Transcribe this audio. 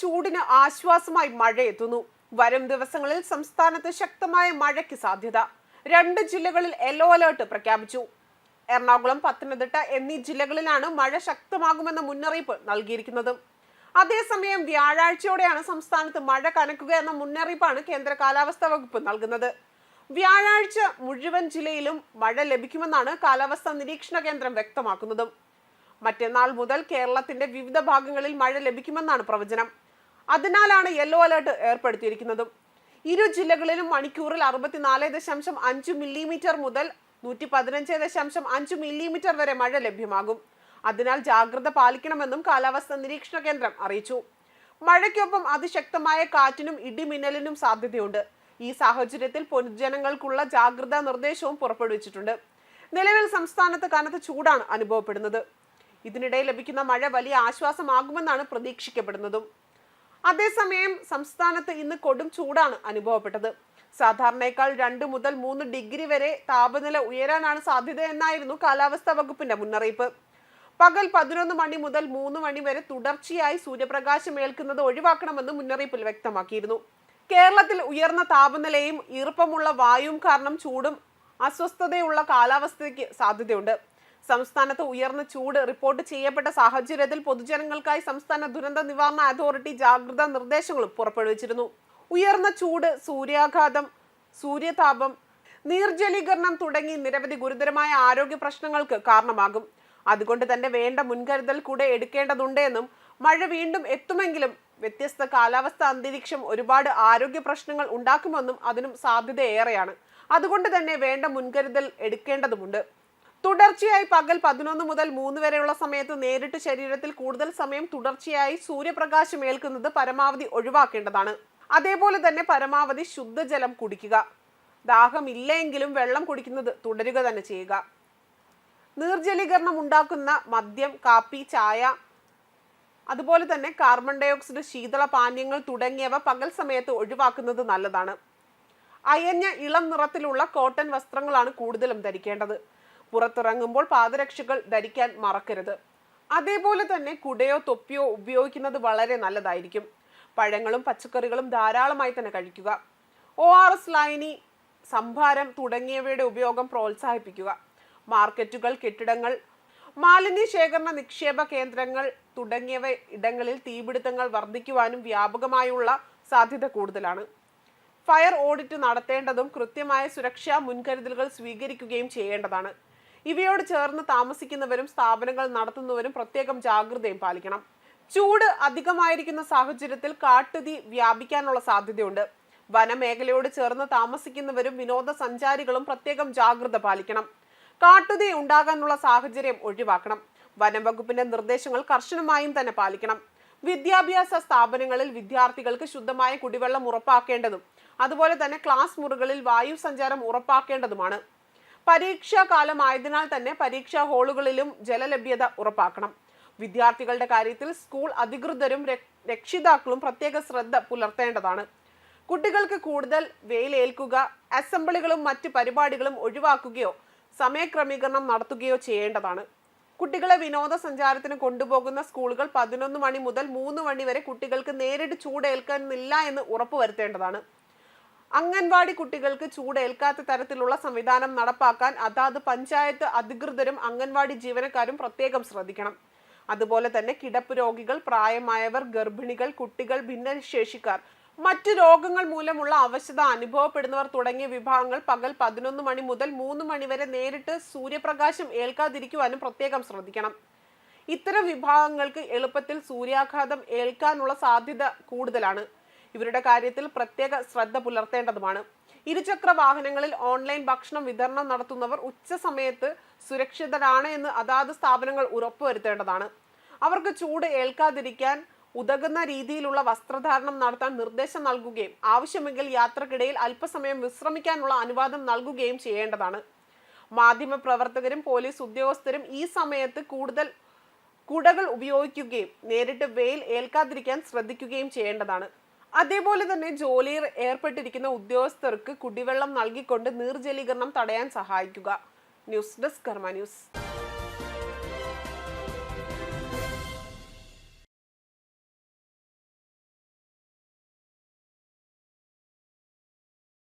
ചൂടിന് ആശ്വാസമായി മഴ എത്തുന്നു. വരും ദിവസങ്ങളിൽ സംസ്ഥാനത്ത് ശക്തമായ മഴയ്ക്ക് സാധ്യത. രണ്ട് ജില്ലകളിൽ യെല്ലോ അലേർട്ട് പ്രഖ്യാപിച്ചു. എറണാകുളം പത്തനംതിട്ട എന്നീ ജില്ലകളിലാണ് മഴ ശക്തമാകുമെന്ന മുന്നറിയിപ്പ് നൽകിയിരിക്കുന്നത്. അതേസമയം വ്യാഴാഴ്ചയോടെയാണ് സംസ്ഥാനത്ത് മഴ കനക്കുക എന്ന മുന്നറിയിപ്പാണ് കേന്ദ്ര കാലാവസ്ഥാ വകുപ്പ് നൽകുന്നത്. വ്യാഴാഴ്ച മുഴുവൻ ജില്ലയിലും മഴ ലഭിക്കുമെന്നാണ് കാലാവസ്ഥാ നിരീക്ഷണ കേന്ദ്രം വ്യക്തമാക്കുന്നതും. മറ്റന്നാൾ മുതൽ കേരളത്തിന്റെ വിവിധ ഭാഗങ്ങളിൽ മഴ ലഭിക്കുമെന്നാണ് പ്രവചനം. അതിനാലാണ് യെല്ലോ അലേർട്ട് ഏർപ്പെടുത്തിയിരിക്കുന്നതും. ഇരു ജില്ലകളിലും മണിക്കൂറിൽ അറുപത്തിനാല് ദശാംശം അഞ്ച് മില്ലിമീറ്റർ മുതൽ നൂറ്റി പതിനഞ്ച് ദശാംശം അഞ്ച് മില്ലിമീറ്റർ വരെ മഴ ലഭ്യമാകും. അതിനാൽ ജാഗ്രത പാലിക്കണമെന്നും കാലാവസ്ഥാ നിരീക്ഷണ കേന്ദ്രം അറിയിച്ചു. മഴയ്ക്കൊപ്പം അതിശക്തമായ കാറ്റിനും ഇടിമിന്നലിനും സാധ്യതയുണ്ട്. ഈ സാഹചര്യത്തിൽ പൊതുജനങ്ങൾക്കുള്ള ജാഗ്രതാ നിർദ്ദേശവും പുറപ്പെടുവിച്ചിട്ടുണ്ട്. നിലവിൽ സംസ്ഥാനത്ത് കനത്ത ചൂടാണ് അനുഭവപ്പെടുന്നത്. ഇതിനിടെ ലഭിക്കുന്ന മഴ വലിയ ആശ്വാസമാകുമെന്നാണ് പ്രതീക്ഷിക്കപ്പെടുന്നതും. അതേസമയം സംസ്ഥാനത്ത് ഇന്ന് കൊടും ചൂടാണ് അനുഭവപ്പെട്ടത്. സാധാരണയേക്കാൾ രണ്ട് മുതൽ മൂന്ന് ഡിഗ്രി വരെ താപനില ഉയരാനാണ് സാധ്യത എന്നായിരുന്നു കാലാവസ്ഥാ വകുപ്പിന്റെ മുന്നറിയിപ്പ്. പകൽ പതിനൊന്ന് മണി മുതൽ മൂന്ന് മണി വരെ തുടർച്ചയായി സൂര്യപ്രകാശം ഏൽക്കുന്നത് ഒഴിവാക്കണമെന്ന് മുന്നറിയിപ്പിൽ വ്യക്തമാക്കിയിരുന്നു. കേരളത്തിൽ ഉയർന്ന താപനിലയും ഈർപ്പമുള്ള വായുവും കാരണം ചൂടും അസ്വസ്ഥതയുള്ള കാലാവസ്ഥയ്ക്ക് സാധ്യതയുണ്ട്. സംസ്ഥാനത്ത് ഉയർന്ന ചൂട് റിപ്പോർട്ട് ചെയ്യപ്പെട്ട സാഹചര്യത്തിൽ പൊതുജനങ്ങൾക്കായി സംസ്ഥാന ദുരന്ത നിവാരണ അതോറിറ്റി ജാഗ്രതാ നിർദ്ദേശങ്ങളും പുറപ്പെടുവിച്ചിരുന്നു. ഉയർന്ന ചൂട് സൂര്യാഘാതം സൂര്യതാപം നീർജലീകരണം തുടങ്ങി നിരവധി ഗുരുതരമായ ആരോഗ്യ പ്രശ്നങ്ങൾക്ക് കാരണമാകും. അതുകൊണ്ട് തന്നെ വേണ്ട മുൻകരുതൽ കൂടെ എടുക്കേണ്ടതുണ്ട് എന്നും മഴ വീണ്ടും എത്തുമെങ്കിലും വ്യത്യസ്ത കാലാവസ്ഥ അന്തരീക്ഷം ഒരുപാട് ആരോഗ്യ പ്രശ്നങ്ങൾ ഉണ്ടാക്കുമെന്നും അതിനും സാധ്യതയേറെയാണ്. അതുകൊണ്ട് തന്നെ വേണ്ട മുൻകരുതൽ എടുക്കേണ്ടതുമുണ്ട്. തുടർച്ചയായി പകൽ പതിനൊന്ന് മുതൽ മൂന്ന് വരെയുള്ള സമയത്ത് നേരിട്ട് ശരീരത്തിൽ കൂടുതൽ സമയം തുടർച്ചയായി സൂര്യപ്രകാശം ഏൽക്കുന്നത് പരമാവധി ഒഴിവാക്കേണ്ടതാണ്. അതേപോലെ തന്നെ പരമാവധി ശുദ്ധജലം കുടിക്കുക. ദാഹം ഇല്ലെങ്കിലും വെള്ളം കുടിക്കുന്നത് തുടരുക തന്നെ ചെയ്യുക. നീർജലീകരണം ഉണ്ടാക്കുന്ന മദ്യം കാപ്പി ചായ അതുപോലെ തന്നെ കാർബൺ ഡയോക്സൈഡ് ശീതള പാനീയങ്ങൾ തുടങ്ങിയവ പകൽ സമയത്ത് ഒഴിവാക്കുന്നത് നല്ലതാണ്. അയഞ്ഞ ഇളം നിറത്തിലുള്ള കോട്ടൺ വസ്ത്രങ്ങളാണ് കൂടുതലും ധരിക്കേണ്ടത്. പുറത്തിറങ്ങുമ്പോൾ പാദരക്ഷകൾ ധരിക്കാൻ മറക്കരുത്. അതേപോലെ തന്നെ കുടയോ തൊപ്പിയോ ഉപയോഗിക്കുന്നത് വളരെ നല്ലതായിരിക്കും. പഴങ്ങളും പച്ചക്കറികളും ധാരാളമായി തന്നെ കഴിക്കുക. ഒ ആർ എസ് ലൈനി സംഭാരം തുടങ്ങിയവയുടെ ഉപയോഗം പ്രോത്സാഹിപ്പിക്കുക. മാർക്കറ്റുകൾ കെട്ടിടങ്ങൾ മാലിന്യ ശേഖരണ നിക്ഷേപ കേന്ദ്രങ്ങൾ തുടങ്ങിയവ ഇടങ്ങളിൽ തീപിടുത്തങ്ങൾ വർദ്ധിക്കുവാനും വ്യാപകമായുള്ള സാധ്യത കൂടുതലാണ്. ഫയർ ഓഡിറ്റ് നടത്തേണ്ടതും കൃത്യമായ സുരക്ഷാ മുൻകരുതലുകൾ സ്വീകരിക്കുകയും ചെയ്യേണ്ടതാണ്. ഇവയോട് ചേർന്ന് താമസിക്കുന്നവരും സ്ഥാപനങ്ങൾ നടത്തുന്നവരും പ്രത്യേകം ജാഗ്രതയും പാലിക്കണം. ചൂട് അധികമായിരിക്കുന്ന സാഹചര്യത്തിൽ കാട്ടുതീ വ്യാപിക്കാനുള്ള സാധ്യതയുണ്ട്. വനമേഖലയോട് ചേർന്ന് താമസിക്കുന്നവരും വിനോദസഞ്ചാരികളും പ്രത്യേകം ജാഗ്രത പാലിക്കണം. കാട്ടുതീ ഉണ്ടാകാനുള്ള സാഹചര്യം ഒഴിവാക്കണം. വനംവകുപ്പിന്റെ നിർദ്ദേശങ്ങൾ കർശനമായും തന്നെ പാലിക്കണം. വിദ്യാഭ്യാസ സ്ഥാപനങ്ങളിൽ വിദ്യാർത്ഥികൾക്ക് ശുദ്ധമായ കുടിവെള്ളം ഉറപ്പാക്കേണ്ടതും അതുപോലെ തന്നെ ക്ലാസ് മുറികളിൽ വായു സഞ്ചാരം ഉറപ്പാക്കേണ്ടതുമാണ്. പരീക്ഷാ കാലമായതിനാൽ തന്നെ പരീക്ഷാ ഹാളുകളിലും ജലലഭ്യത ഉറപ്പാക്കണം. വിദ്യാർത്ഥികളുടെ കാര്യത്തിൽ സ്കൂൾ അധികൃതരും രക്- രക്ഷിതാക്കളും പ്രത്യേക ശ്രദ്ധ പുലർത്തേണ്ടതാണ്. കുട്ടികൾക്ക് കൂടുതൽ വെയിലേൽക്കുക അസംബ്ലികളും മറ്റ് പരിപാടികളും ഒഴിവാക്കുകയോ സമയക്രമീകരണം നടത്തുകയോ ചെയ്യേണ്ടതാണ്. കുട്ടികളെ വിനോദസഞ്ചാരത്തിന് കൊണ്ടുപോകുന്ന സ്കൂളുകൾ പതിനൊന്ന് മണി മുതൽ മൂന്ന് മണി വരെ കുട്ടികൾക്ക് നേരിട്ട് ചൂടേൽക്കുന്നില്ല എന്ന് ഉറപ്പുവരുത്തേണ്ടതാണ്. അംഗൻവാടി കുട്ടികൾക്ക് ചൂടേൽക്കാത്ത തരത്തിലുള്ള സംവിധാനം നടപ്പാക്കാൻ അതാത് പഞ്ചായത്ത് അധികൃതരും അംഗൻവാടി ജീവനക്കാരും പ്രത്യേകം ശ്രദ്ധിക്കണം. അതുപോലെ തന്നെ കിടപ്പ് രോഗികൾ പ്രായമായവർ ഗർഭിണികൾ കുട്ടികൾ ഭിന്നശേഷിക്കാർ മറ്റു രോഗങ്ങൾ മൂലമുള്ള അവശത അനുഭവപ്പെടുന്നവർ തുടങ്ങിയ വിഭാഗങ്ങൾ പകൽ പതിനൊന്ന് മണി മുതൽ മൂന്ന് മണി വരെ നേരിട്ട് സൂര്യപ്രകാശം ഏൽക്കാതിരിക്കുവാനും പ്രത്യേകം ശ്രദ്ധിക്കണം. ഇത്തരം വിഭാഗങ്ങൾക്ക് എളുപ്പത്തിൽ സൂര്യാഘാതം ഏൽക്കാനുള്ള സാധ്യത കൂടുതലാണ്. ഇവരുടെ കാര്യത്തിൽ പ്രത്യേക ശ്രദ്ധ പുലർത്തേണ്ടതുമാണ്. ഇരുചക്ര വാഹനങ്ങളിൽ ഓൺലൈൻ ഭക്ഷണം വിതരണം നടത്തുന്നവർ ഉച്ച സമയത്ത് സുരക്ഷിതരാണ് എന്ന് അതാത് സ്ഥാപനങ്ങൾ ഉറപ്പുവരുത്തേണ്ടതാണ് അവർക്ക് ചൂട് ഏൽക്കാതിരിക്കാൻ ഉതകുന്ന രീതിയിലുള്ള വസ്ത്രധാരണം നടത്താൻ നിർദ്ദേശം നൽകുകയും ആവശ്യമെങ്കിൽ യാത്രക്കിടയിൽ അല്പസമയം വിശ്രമിക്കാനുള്ള അനുവാദം നൽകുകയും ചെയ്യേണ്ടതാണ്. മാധ്യമ പ്രവർത്തകരും പോലീസ് ഉദ്യോഗസ്ഥരും ഈ സമയത്ത് കൂടുതൽ കുടകൾ ഉപയോഗിക്കുകയും നേരിട്ട് വെയിൽ ഏൽക്കാതിരിക്കാൻ ശ്രദ്ധിക്കുകയും ചെയ്യേണ്ടതാണ്. അതേപോലെ തന്നെ ജോലിയിൽ ഏർപ്പെട്ടിരിക്കുന്ന ഉദ്യോഗസ്ഥർക്ക് കുടിവെള്ളം നൽകിക്കൊണ്ട് നീർജലീകരണം തടയാൻ സഹായിക്കുക. News desk Karma news.